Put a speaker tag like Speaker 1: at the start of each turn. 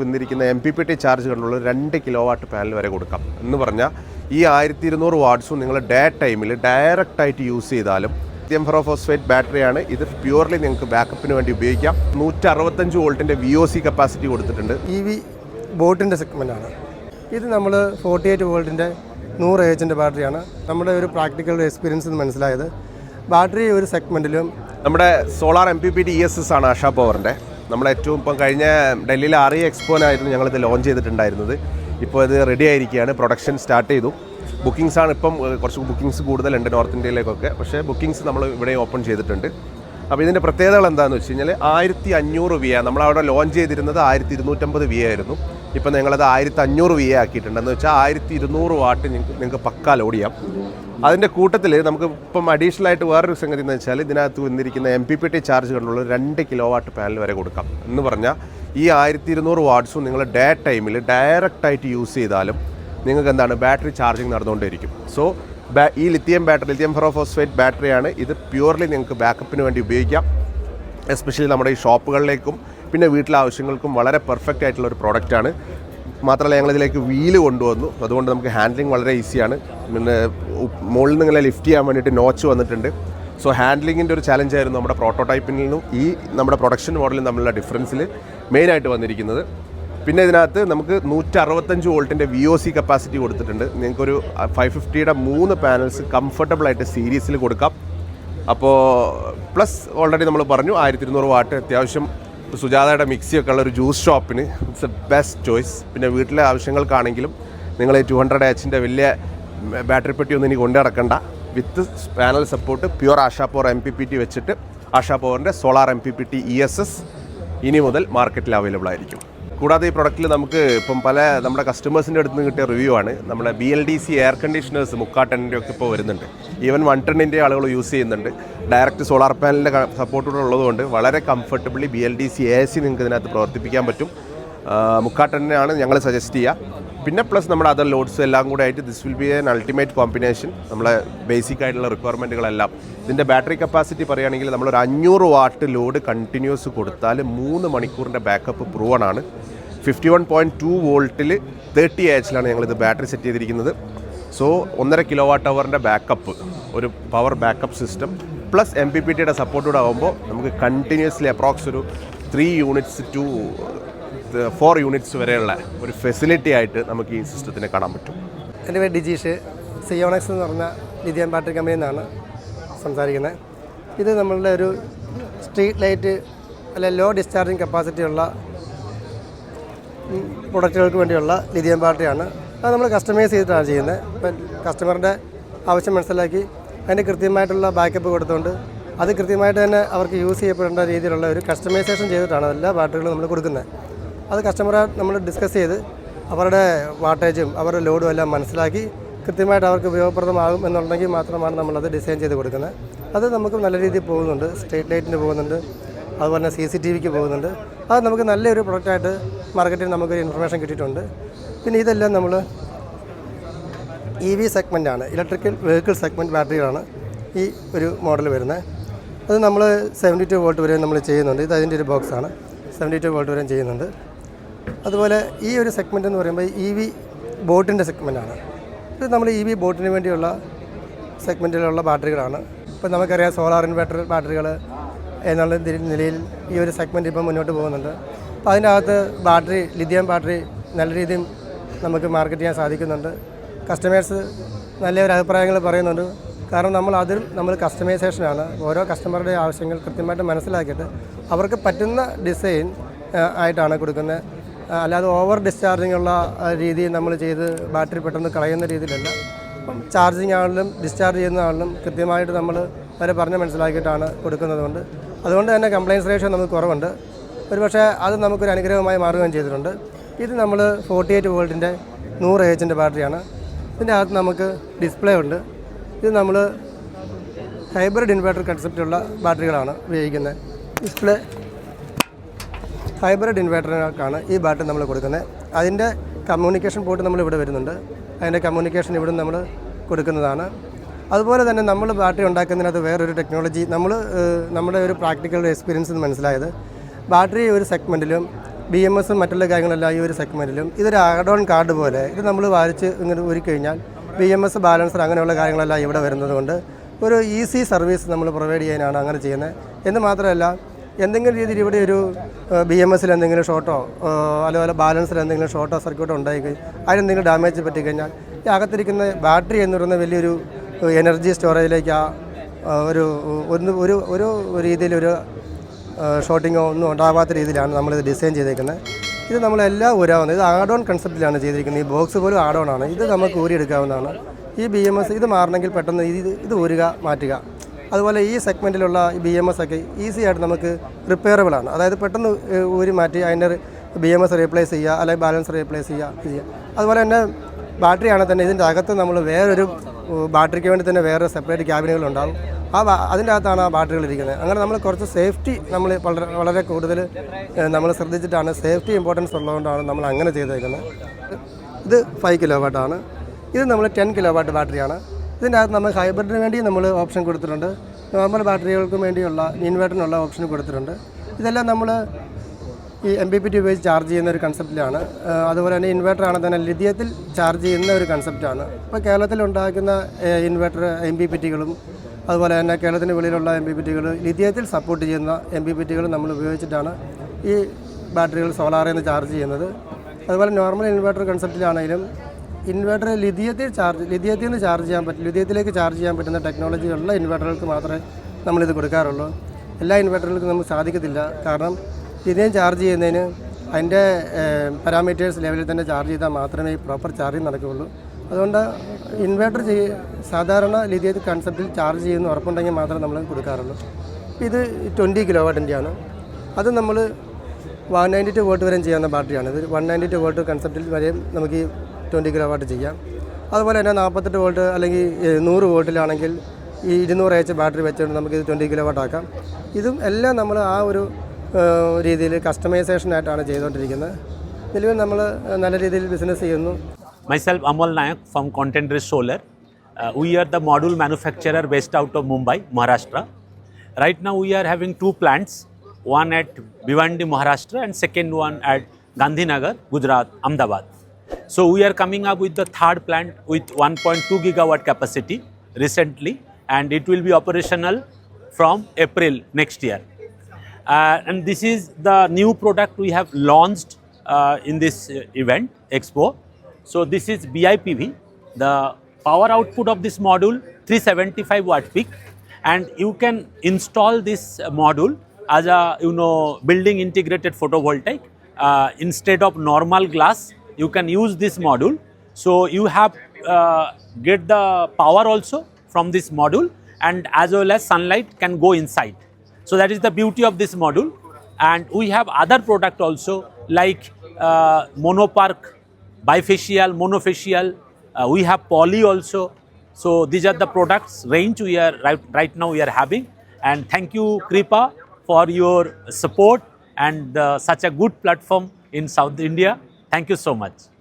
Speaker 1: വന്നിരിക്കുന്ന M P P T charge കണ്ടുള്ള രണ്ട് കിലോ വാട്ട് പാനൽ വരെ കൊടുക്കാം. എന്ന് പറഞ്ഞാൽ ഈ ആയിരത്തി ഇരുന്നൂറ് വാട്ട്സും നിങ്ങൾ ഡേ ടൈമിൽ ഡയറക്റ്റായിട്ട് യൂസ് ചെയ്താലും ലിത്യം ഫെറോഫോസ്ഫേറ്റ് ബാറ്ററിയാണ് ഇത് പ്യുവർലി നിങ്ങൾക്ക് ബാക്കപ്പിന് വേണ്ടി ഉപയോഗിക്കാം. നൂറ്റി അറുപത്തഞ്ച് വോൾട്ടിന്റെ വി ഒ സി കപ്പാസിറ്റി കൊടുത്തിട്ടുണ്ട്
Speaker 2: ഇ വി ബോട്ടിന്റെ സെഗ്മെന്റാണ് ഇത് നമ്മൾ ഫോർട്ടി എയ്റ്റ് വോൾട്ടിന്റെ നൂറ് എച്ചിന്റെ ബാറ്ററിയാണ് നമ്മുടെ ഒരു പ്രാക്ടിക്കൽ എക്സ്പീരിയൻസ് എന്ന് മനസ്സിലായത്. ബാറ്ററി ഒരു സെഗ്മെന്റിലും
Speaker 1: നമ്മുടെ solar M P P T E S S ആണ് ആഷാ പവറിന്റെ നമ്മൾ ഏറ്റവും ഇപ്പം കഴിഞ്ഞ ഡൽഹിയിലെ ആറി എക്സ്പോനായിരുന്നു ഞങ്ങളിത് ലോഞ്ച് ചെയ്തിട്ടുണ്ടായിരുന്നത്. ഇപ്പോൾ ഇത് റെഡി ആയിരിക്കുകയാണ്. പ്രൊഡക്ഷൻ സ്റ്റാർട്ട് ചെയ്തു. ബുക്കിംഗ്സ് ആണ് ഇപ്പം കുറച്ച് ബുക്കിംഗ്സ് കൂടുതലുണ്ട് നോർത്ത് ഇന്ത്യയിലേക്കൊക്കെ പക്ഷേ ബുക്കിംഗ്സ് നമ്മൾ ഇവിടെ ഓപ്പൺ ചെയ്തിട്ടുണ്ട്. അപ്പോൾ ഇതിന്റെ പ്രത്യേകതകൾ എന്താണെന്ന് വെച്ച് കഴിഞ്ഞാൽ ആയിരത്തി അഞ്ഞൂറ് വി നമ്മളവിടെ ലോഞ്ച് ചെയ്തിരുന്നത് ആയിരത്തി ഇരുന്നൂറ്റമ്പത് വി ആയിരുന്നു. ഇപ്പം ഞങ്ങളത് ആയിരത്തി അഞ്ഞൂറ് വി ആക്കിയിട്ടുണ്ട് എന്ന് വെച്ചാൽ ആയിരത്തി ഇരുന്നൂറ് വാട്ട് നിങ്ങൾക്ക് നിങ്ങൾക്ക് പക്ക ലോഡ് അതിന്റെ കൂട്ടത്തിൽ നമുക്ക് ഇപ്പം അഡീഷണൽ ആയിട്ട് വേറൊരു സംഗതി എന്ന് വെച്ചാൽ ഇതിനകത്ത് വന്നിരിക്കുന്ന M P P T charge കണ്ടുള്ള രണ്ട് കിലോ വാട്ട് പാനൽ വരെ കൊടുക്കാം. എന്ന് പറഞ്ഞാൽ ഈ ആയിരത്തി ഇരുന്നൂറ് വാട്ട്സും നിങ്ങൾ ഡേ ടൈമിൽ ഡയറക്റ്റായിട്ട് യൂസ് ചെയ്താലും നിങ്ങൾക്ക് എന്താണ് ബാറ്ററി ചാർജിങ് നടന്നുകൊണ്ടേയിരിക്കും. സോ ഈ ലിത്തിയം ബാറ്ററി ലിത്തിയം ഫെറോഫോസ്ഫേറ്റ് ബാറ്ററിയാണ് ഇത് പ്യൂർലി നിങ്ങൾക്ക് ബാക്കപ്പിന് വേണ്ടി ഉപയോഗിക്കാം. എസ്പെഷ്യലി നമ്മുടെ ഈ ഷോപ്പുകളിലേക്കും പിന്നെ വീട്ടിലെ ആവശ്യങ്ങൾക്കും വളരെ പെർഫെക്റ്റ് ആയിട്ടുള്ള ഒരു പ്രോഡക്റ്റ് ആണ്. മാത്രമല്ല ഞങ്ങളിതിലേക്ക് വീൽ കൊണ്ടുവന്നു. അതുകൊണ്ട് നമുക്ക് ഹാൻഡ്ലിംഗ് വളരെ ഈസിയാണ് പിന്നെ മുകളിൽ നിങ്ങളെ ലിഫ്റ്റ് ചെയ്യാൻ വേണ്ടിയിട്ട് നോച്ച് വന്നിട്ടുണ്ട്. സോ ഹാൻഡ്ലിങ്ങിന്റെ ഒരു ചലഞ്ചായിരുന്നു നമ്മുടെ പ്രോട്ടോടൈപ്പിൽ നിന്നും ഈ നമ്മുടെ പ്രൊഡക്ഷൻ മോഡലും തമ്മിലുള്ള ഡിഫറൻസിൽ മെയിനായിട്ട് വന്നിരിക്കുന്നത്. പിന്നെ ഇതിനകത്ത് നമുക്ക് നൂറ്റി അറുപത്തഞ്ച് വോൾട്ടിന്റെ വി ഒ സി കപ്പാസിറ്റി കൊടുത്തിട്ടുണ്ട്. നിങ്ങൾക്കൊരു ഫൈവ് ഫിഫ്റ്റിയുടെ മൂന്ന് പാനൽസ് കംഫർട്ടബിൾ ആയിട്ട് സീരീസിൽ കൊടുക്കാം. അപ്പോൾ പ്ലസ് ഓൾറെഡി നമ്മൾ പറഞ്ഞു ആയിരത്തി ഇരുന്നൂറ് വാട്ട് അത്യാവശ്യം സുജാതയുടെ മിക്സിയൊക്കെ ഉള്ള ഒരു ജ്യൂസ് ഷോപ്പിന് ഇറ്റ്സ് എ ബെസ്റ്റ് ചോയ്സ്. പിന്നെ വീട്ടിലെ ആവശ്യങ്ങൾക്കാണെങ്കിലും നിങ്ങൾ ഈ ടു ഹൺഡ്രഡ് എച്ചിന്റെ വലിയ ബാറ്ററി പെട്ടി ഒന്നും ഇനി കൊണ്ടു നടക്കണ്ട. With panel support pure Asha power M P P T വെച്ചിട്ട് ആഷാ പവറിന്റെ solar M P P T E S S ഇനി മുതൽ മാർക്കറ്റിൽ അവൈലബിൾ ആയിരിക്കും. കൂടാതെ ഈ പ്രൊഡക്റ്റിൽ നമുക്ക് ഇപ്പം പല നമ്മുടെ കസ്റ്റമേഴ്സിന്റെ അടുത്ത് നിന്ന് കിട്ടിയ റിവ്യൂ ആണ്. നമ്മുടെ B L D C air conditioners മുക്കാട്ടണിന്റെ ഒക്കെ ഇപ്പോൾ വരുന്നുണ്ട്. ഈവൻ വൺ ടെണ്ണിന്റെ ആളുകൾ യൂസ് ചെയ്യുന്നുണ്ട്. ഡയറക്റ്റ് സോളാർ പാനലിന്റെ സപ്പോർട്ടോടെ ഉള്ളതുകൊണ്ട് വളരെ comfortably B L D C A C നിങ്ങൾക്ക് ഇതിനകത്ത് പ്രവർത്തിപ്പിക്കാൻ പറ്റും. ആ, മുക്കാ ടെന്നിനാണ് ഞങ്ങൾ സജസ്റ്റ് ചെയ്യുക പിന്നെ പ്ലസ് നമ്മുടെ അതർ ലോഡ്സ് എല്ലാം കൂടെ ആയിട്ട് this will be an ultimate combination നമ്മളെ ബേസിക് ആയിട്ടുള്ള റിക്വയർമെന്റുകളെല്ലാം ഇതിന്റെ ബാറ്ററി കപ്പാസിറ്റി പറയുകയാണെങ്കിൽ നമ്മളൊരു അഞ്ഞൂറ് വാട്ട് ലോഡ് കണ്ടിന്യൂസ് കൊടുത്താൽ മൂന്ന് മണിക്കൂറിന്റെ ബാക്കപ്പ് പ്രൂവൺ ആണ്. ഫിഫ്റ്റി വൺ പോയിന്റ് ടു വോൾട്ടിൽ തേർട്ടി എച്ചിലാണ് ഞങ്ങളിത് ബാറ്ററി സെറ്റ് ചെയ്തിരിക്കുന്നത്. സോ ഒന്നര കിലോ വാട്ട് അവറിന്റെ ബാക്കപ്പ് ഒരു power backup system plus M P P ടിയുടെ സപ്പോർട്ടോടാകുമ്പോൾ നമുക്ക് കണ്ടിന്യൂസ്ലി അപ്രോക്സ് ഒരു three units two four units വരെയുള്ള ഒരു ഫെസിലിറ്റി ആയിട്ട് നമുക്ക് ഈ സിസ്റ്റത്തിനെ കാണാൻ പറ്റും.
Speaker 2: എന്റെ പേര് ഡിജീഷ്. സിയോണക്സ് എന്ന് പറഞ്ഞ ലിഥിയം ബാറ്ററി കമ്പനിയിൽ നിന്നാണ് സംസാരിക്കുന്നത്. ഇത് നമ്മളുടെ ഒരു സ്ട്രീറ്റ് ലൈറ്റ് അല്ലെ ലോ ഡിസ്ചാർജിങ് കപ്പാസിറ്റി ഉള്ള പ്രൊഡക്റ്റുകൾക്ക് വേണ്ടിയുള്ള ലിഥിയം ബാറ്ററിയാണ് അത് നമ്മൾ കസ്റ്റമൈസ് ചെയ്തിട്ടാണ് ചെയ്യുന്നത്. ഇപ്പം കസ്റ്റമറിന്റെ ആവശ്യം മനസ്സിലാക്കി അതിന്റെ കൃത്യമായിട്ടുള്ള ബാക്കപ്പ് കൊടുത്തുകൊണ്ട് അത് കൃത്യമായിട്ട് തന്നെ അവർക്ക് യൂസ് ചെയ്യപ്പെടേണ്ട രീതിയിലുള്ള ഒരു കസ്റ്റമൈസേഷൻ ചെയ്തിട്ടാണ് എല്ലാ ബാറ്ററികളും നമ്മൾ കൊടുക്കുന്നത്. അത് കസ്റ്റമറെ നമ്മൾ ഡിസ്കസ് ചെയ്ത് അവരുടെ വാട്ടേജും അവരുടെ ലോഡും എല്ലാം മനസ്സിലാക്കി കൃത്യമായിട്ട് അവർക്ക് ഉപയോഗപ്രദമാകും എന്നുണ്ടെങ്കിൽ മാത്രമാണ് നമ്മളത് ഡിസൈൻ ചെയ്ത് കൊടുക്കുന്നത്. അത് നമുക്ക് നല്ല രീതിയിൽ പോകുന്നുണ്ട്. സ്ട്രീറ്റ് ലൈറ്റിന് പോകുന്നുണ്ട്. അതുപോലെ തന്നെ സി സി ടി വിക്ക് പോകുന്നുണ്ട്. അത് നമുക്ക് നല്ലൊരു പ്രൊഡക്റ്റായിട്ട് മാർക്കറ്റിൽ നമുക്കൊരു ഇൻഫർമേഷൻ കിട്ടിയിട്ടുണ്ട്. പിന്നെ ഇതെല്ലാം നമ്മൾ ഇ വി സെഗ്മെന്റാണ് ഇലക്ട്രിക്കൽ വെഹിക്കിൾ സെഗ്മെന്റ് ബാറ്ററികളാണ് ഈ ഒരു മോഡൽ വരുന്നത്. അത് നമ്മൾ സെവന്റി ടു വോൾട്ട് വരെ നമ്മൾ ചെയ്യുന്നുണ്ട്. ഇത് അതിന്റെ ഒരു ബോക്സാണ് സെവന്റി ടു വോൾട്ട് വരെയും ചെയ്യുന്നുണ്ട്. അതുപോലെ ഈ ഒരു സെഗ്മെന്റ് എന്ന് പറയുമ്പോൾ ഇ വി ബോട്ടിന്റെ സെഗ്മെന്റാണ് ഇത് നമ്മൾ ഇ വി ബോട്ടിന് വേണ്ടിയുള്ള സെഗ്മെന്റിലുള്ള ബാറ്ററികളാണ് ഇപ്പോൾ നമുക്കറിയാം സോളാർ ഇൻവെർട്ടർ ബാറ്ററികൾ എന്നുള്ള നിലയിൽ ഈ ഒരു സെഗ്മെന്റ് ഇപ്പം മുന്നോട്ട് പോകുന്നുണ്ട്. അപ്പോൾ അതിന്റെ അകത്ത് ബാറ്ററി ലിഥിയം ബാറ്ററി നല്ല രീതിയിൽ നമുക്ക് മാർക്കറ്റ് ചെയ്യാൻ സാധിക്കുന്നുണ്ട്. കസ്റ്റമേഴ്സ് നല്ലൊരു അഭിപ്രായങ്ങൾ പറയുന്നുണ്ട്. കാരണം നമ്മൾ അതിൽ നമ്മൾ കസ്റ്റമൈസേഷനാണ് ഓരോ കസ്റ്റമറുടെ ആവശ്യങ്ങൾ കൃത്യമായിട്ട് മനസ്സിലാക്കിയിട്ട് അവർക്ക് പറ്റുന്ന ഡിസൈൻ ആയിട്ടാണ് കൊടുക്കുന്നത്. അല്ലാതെ ഓവർ ഡിസ്ചാർജിങ് ഉള്ള ആ, രീതി നമ്മൾ ചെയ്ത് ബാറ്ററി പെട്ടെന്ന് കളയുന്ന രീതിയിലല്ല. അപ്പം ചാർജിങ് ആണെങ്കിലും ഡിസ്ചാർജ് ചെയ്യുന്ന ആണെങ്കിലും കൃത്യമായിട്ട് നമ്മൾ വരെ പറഞ്ഞ് മനസ്സിലാക്കിയിട്ടാണ് കൊടുക്കുന്നത് കൊണ്ട് അതുകൊണ്ട് തന്നെ കംപ്ലയിൻസ് റേഷ്യോ നമുക്ക് കുറവുണ്ട്. ഒരുപക്ഷെ അത് നമുക്കൊരു അനുഗ്രഹമായി മാറുകയും ചെയ്തിട്ടുണ്ട്. ഇത് നമ്മൾ ഫോർട്ടി എയ്റ്റ് വോൾട്ടിന്റെ നൂറ് എച്ചിന്റെ ബാറ്ററിയാണ്. ഇതിന്റെ അകത്ത് നമുക്ക് ഡിസ്പ്ലേ ഉണ്ട്. ഇത് നമ്മൾ ഹൈബ്രിഡ് ഇൻവേർട്ടർ കൺസെപ്റ്റുള്ള ബാറ്ററികളാണ് ഉപയോഗിക്കുന്നത്. ഡിസ്പ്ലേ ഹൈബ്രിഡ് ഇൻവെർട്ടറിനൊക്കെയാണ് ഈ ബാറ്ററി നമ്മൾ കൊടുക്കുന്നത്. അതിന്റെ കമ്മ്യൂണിക്കേഷൻ പോർട്ട് നമ്മൾ ഇവിടെ വരുന്നുണ്ട്. അതിന്റെ കമ്മ്യൂണിക്കേഷൻ ഇവിടെ നമ്മൾ കൊടുക്കുന്നതാണ്. അതുപോലെ തന്നെ നമ്മൾ ബാറ്ററി ഉണ്ടാക്കുന്നതിനകത്ത് വേറൊരു ടെക്നോളജി നമ്മൾ നമ്മുടെ ഒരു പ്രാക്ടിക്കൽ എക്സ്പീരിയൻസ് മനസ്സിലായത് ബാറ്ററി ഒരു സെഗ്മെന്റിലും ബി എം എസും മറ്റുള്ള കാര്യങ്ങളെല്ലാം ഈ ഒരു സെഗ്മെന്റിലും ഇതൊരു ആഡ് ഓൺ കാർഡ് പോലെ ഇത് നമ്മൾ വായിച്ച് ഇങ്ങനെ ഊരിക്കഴിഞ്ഞാൽ ബി എം എസ് ബാലൻസർ അങ്ങനെയുള്ള കാര്യങ്ങളെല്ലാം ഇവിടെ വരുന്നതുകൊണ്ട് ഒരു ഈസി സർവീസ് നമ്മൾ പ്രൊവൈഡ് ചെയ്യാനാണ് അങ്ങനെ ചെയ്യുന്നത്. എന്ന് മാത്രമല്ല എന്തെങ്കിലും രീതിയിൽ ഇവിടെ ഒരു ബി എം എസിൽ എന്തെങ്കിലും ഷോർട്ടോ അതുപോലെ ബാലൻസിൽ എന്തെങ്കിലും ഷോർട്ടോ സർക്യൂട്ടോ ഉണ്ടായി അതിനെന്തെങ്കിലും ഡാമേജ് പറ്റിക്കഴിഞ്ഞാൽ ഈ അകത്തിരിക്കുന്ന ബാറ്ററി എന്ന് പറയുന്ന വലിയൊരു എനർജി സ്റ്റോറേജിലേക്ക് ആ ഒരു ഒന്ന് ഒരു ഒരു രീതിയിലൊരു ഷോട്ടിങ്ങോ ഒന്നും ഉണ്ടാവാത്ത രീതിയിലാണ് നമ്മളിത് ഡിസൈൻ ചെയ്തേക്കുന്നത്. ഇത് നമ്മളെല്ലാം ഊരാവുന്നത്. ഇത് ആഡ് ഓൺ കൺസെപ്റ്റിലാണ് ചെയ്തിരിക്കുന്നത്. ഈ ബോക്സ് പോലും ആഡ് ആണ്. ഇത് നമുക്ക് ഊരിയെടുക്കാവുന്നതാണ്. ഈ ബി എം എസ് ഇത് മാറണമെങ്കിൽ പെട്ടെന്ന് ഇത് ഇത് ഊരുക മാറ്റുക. അതുപോലെ ഈ സെഗ്മെന്റിലുള്ള ബി എം എസ് ഒക്കെ ഈസി ആയിട്ട് നമുക്ക് റിപ്പയറബിൾ ആണ്. അതായത് പെട്ടെന്ന് ഊരി മാറ്റി അതിന്റെ ബി എം എസ് റീപ്ലേസ് ചെയ്യുക അല്ലെങ്കിൽ ബാലൻസ് റീപ്ലേസ് ചെയ്യുക ചെയ്യുക. അതുപോലെ തന്നെ ബാറ്ററി ആണെങ്കിൽ തന്നെ ഇതിന്റെ അകത്ത് നമ്മൾ വേറൊരു ബാറ്ററിക്ക് വേണ്ടി തന്നെ വേറെ സെപ്പറേറ്റ് ക്യാബിനുകൾ ഉണ്ടാകും ആ അതിന്റെ അകത്താണ് ആ ബാറ്ററികൾ ഇരിക്കുന്നത്. അങ്ങനെ നമ്മൾ കുറച്ച് സേഫ്റ്റി നമ്മൾ വളരെ വളരെ കൂടുതൽ നമ്മൾ ശ്രദ്ധിച്ചിട്ടാണ് സേഫ്റ്റി ഇമ്പോർട്ടൻസ് ഉള്ളതുകൊണ്ടാണ് നമ്മൾ അങ്ങനെ ചെയ്തേക്കുന്നത്. ഇത് ഫൈവ് കിലോ വാട്ടാണ് ഇത് നമ്മൾ ടെൻ കിലോ വാട്ട് ബാറ്ററിയാണ് ഇതിന്റെ അകത്ത് നമ്മൾ ഹൈബ്രിഡിന് വേണ്ടി നമ്മൾ ഓപ്ഷൻ കൊടുത്തിട്ടുണ്ട്. നോർമൽ ബാറ്ററികൾക്കും വേണ്ടിയുള്ള ഇൻവേർട്ടറിനുള്ള ഓപ്ഷൻ കൊടുത്തിട്ടുണ്ട്. ഇതെല്ലാം നമ്മൾ ഈ എം ബി പി ടി ഉപയോഗിച്ച് ചാർജ് ചെയ്യുന്ന ഒരു കൺസെപ്റ്റിലാണ് അതുപോലെ തന്നെ ഇൻവേർട്ടർ ആണെങ്കിൽ തന്നെ ലിഥിയത്തിൽ ചാർജ് ചെയ്യുന്ന ഒരു കൺസെപ്റ്റാണ് ഇപ്പോൾ കേരളത്തിൽ ഉണ്ടാക്കുന്ന ഇൻവേർട്ടർ എം ബി പി ടികളും അതുപോലെ തന്നെ കേരളത്തിന് വെളിയിലുള്ള എം ബി പി ടികൾ ലിഥിയത്തിൽ സപ്പോർട്ട് ചെയ്യുന്ന എം ബി പി ടികൾ നമ്മൾ ഉപയോഗിച്ചിട്ടാണ് ഈ ബാറ്ററികൾ സോളാറിൽ നിന്ന് ചാർജ് ചെയ്യുന്നത്. അതുപോലെ നോർമൽ ഇൻവേർട്ടർ കൺസെപ്റ്റിലാണെങ്കിലും ഇൻവേർട്ടർ ലിഥിയത്തിൽ ചാർജ് ലിഥിയത്തിൽ നിന്ന് ചാർജ് ചെയ്യാൻ പറ്റും ലിഥിയത്തിലേക്ക് ചാർജ് ചെയ്യാൻ പറ്റുന്ന ടെക്നോളജി ഉള്ള ഇൻവേർട്ടറുകൾക്ക് മാത്രമേ നമ്മളിത് കൊടുക്കാറുള്ളൂ. എല്ലാ ഇൻവേർട്ടറുകൾക്കും നമുക്ക് സാധിക്കത്തില്ല. കാരണം ലിഥിയം ചാർജ് ചെയ്യുന്നതിന് അതിന്റെ പാരാമീറ്റേഴ്സ് ലെവലിൽ തന്നെ ചാർജ് ചെയ്താൽ മാത്രമേ പ്രോപ്പർ ചാർജിങ് നടക്കുകയുള്ളൂ. അതുകൊണ്ട് ഇൻവേർട്ടർ ചെയ്യ സാധാരണ ലിഥിയത്തിൽ കൺസെപ്റ്റിൽ ചാർജ് ചെയ്യുന്ന ഉറപ്പുണ്ടെങ്കിൽ മാത്രമേ നമ്മൾ കൊടുക്കാറുള്ളൂ. ഇത് ട്വന്റി കിലോ വാട്ടിന്റെയാണ് അത് നമ്മൾ വൺ നയന്റി ടു വോട്ട് വരെയും ചെയ്യാവുന്ന ബാറ്ററിയാണ് ഇത് വൺ നയന്റി ടു വോട്ട് കൺസെപ്റ്റിൽ വരെയും നമുക്ക് ഈ ട്വന്റി കിലോ വാട്ട് ചെയ്യാം. അതുപോലെ തന്നെ നാൽപ്പത്തെട്ട് വോൾട്ട് അല്ലെങ്കിൽ നൂറ് വോൾട്ടിലാണെങ്കിൽ ഈ ഇരുന്നൂറ് എച്ച് ബാറ്ററി വെച്ചുകൊണ്ട് നമുക്ക് ഇത് ട്വന്റി കിലോ വാട്ട് ആക്കാം. ഇതും എല്ലാം നമ്മൾ ആ ഒരു രീതിയിൽ കസ്റ്റമൈസേഷനായിട്ടാണ് ചെയ്തുകൊണ്ടിരിക്കുന്നത്. നിലവിൽ നമ്മൾ നല്ല രീതിയിൽ ബിസിനസ് ചെയ്യുന്നു.
Speaker 3: Myself Amol Nayak from Contentry solar we are the module manufacturer based out of Mumbai Maharashtra right now we are having two plants one at Bhiwandi Maharashtra and second one at Gandhinagar Gujarat Ahmedabad So, we are coming up with the third plant with 1.2 gigawatt capacity recently, and it will be operational from April next year. Uh, and this is the new product we have launched uh, in this uh, event expo so this is bipv the power output of this module 375 watt peak and you can install this module as a you know building integrated photovoltaic uh, instead of normal glass you can use this module so you have uh, get the power also from this module and as well as sunlight can go inside so that is the beauty of this module. And we have other product also like uh, monopark, bifacial, monofacial. Uh, we have poly also. So these are the products range we are right, right now we are having. And thank you Kripa for your support and uh, such a good platform in South India. Thank you so much.